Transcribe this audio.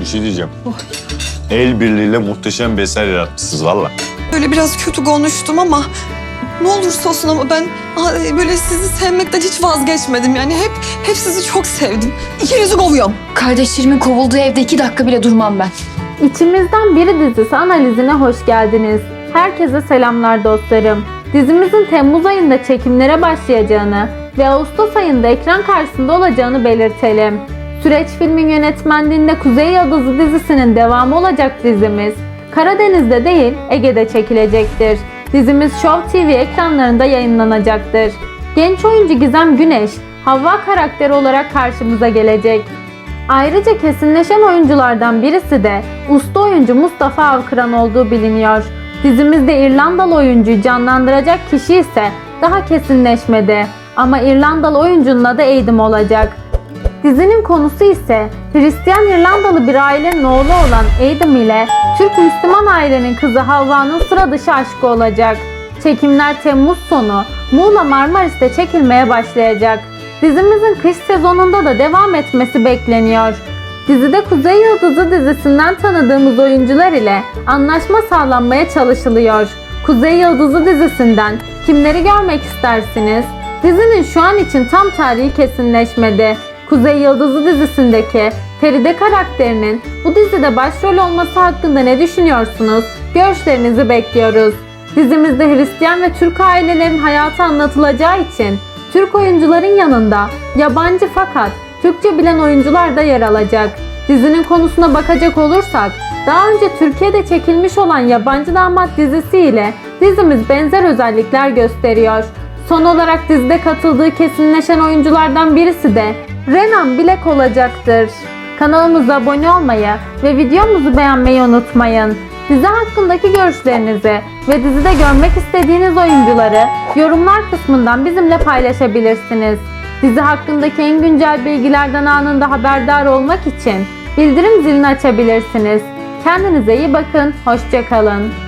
Bir şey diyeceğim. El birliğiyle muhteşem bir eser yaratmışsınız valla. Böyle biraz kötü konuştum ama ne olursa olsun ama ben aa, böyle sizi sevmekten hiç vazgeçmedim. Yani hep hep sizi çok sevdim. İkinizi kovuyorum. Kardeşlerimin kovulduğu evde iki dakika bile durmam ben. İçimizden Biri dizisi analizine hoş geldiniz. Herkese selamlar dostlarım. Dizimizin Temmuz ayında çekimlere başlayacağını ve Ağustos ayında ekran karşısında olacağını belirtelim. Süreç filmin yönetmenliğinde Kuzey Yıldızı dizisinin devamı olacak dizimiz. Karadeniz'de değil Ege'de çekilecektir. Dizimiz Show TV ekranlarında yayınlanacaktır. Genç oyuncu Gizem Güneş, Havva karakteri olarak karşımıza gelecek. Ayrıca kesinleşen oyunculardan birisi de usta oyuncu Mustafa Avkıran olduğu biliniyor. Dizimizde İrlandalı oyuncuyu canlandıracak kişi ise daha kesinleşmedi. Ama İrlandalı oyuncunun adı Aidim olacak. Dizinin konusu ise Hristiyan İrlandalı bir ailenin oğlu olan Aidim ile Türk Müslüman ailenin kızı Havva'nın sıra dışı aşkı olacak. Çekimler Temmuz sonu Muğla Marmaris'te çekilmeye başlayacak. Dizimizin kış sezonunda da devam etmesi bekleniyor. Dizide Kuzey Yıldızı dizisinden tanıdığımız oyuncular ile anlaşma sağlanmaya çalışılıyor. Kuzey Yıldızı dizisinden kimleri görmek istersiniz? Dizinin şu an için tam tarihi kesinleşmedi. Kuzey Yıldızı dizisindeki Feride karakterinin bu dizide başrol olması hakkında ne düşünüyorsunuz? Görüşlerinizi bekliyoruz. Dizimizde Hristiyan ve Türk ailelerin hayatı anlatılacağı için Türk oyuncuların yanında yabancı fakat Türkçe bilen oyuncular da yer alacak. Dizinin konusuna bakacak olursak, daha önce Türkiye'de çekilmiş olan Yabancı Damat dizisi ile dizimiz benzer özellikler gösteriyor. Son olarak dizide katıldığı kesinleşen oyunculardan birisi de Renan Bilek olacaktır. Kanalımıza abone olmayı ve videomuzu beğenmeyi unutmayın. Dizi hakkındaki görüşlerinizi ve dizide görmek istediğiniz oyuncuları yorumlar kısmından bizimle paylaşabilirsiniz. Dizi hakkındaki en güncel bilgilerden anında haberdar olmak için bildirim zilini açabilirsiniz. Kendinize iyi bakın, hoşçakalın.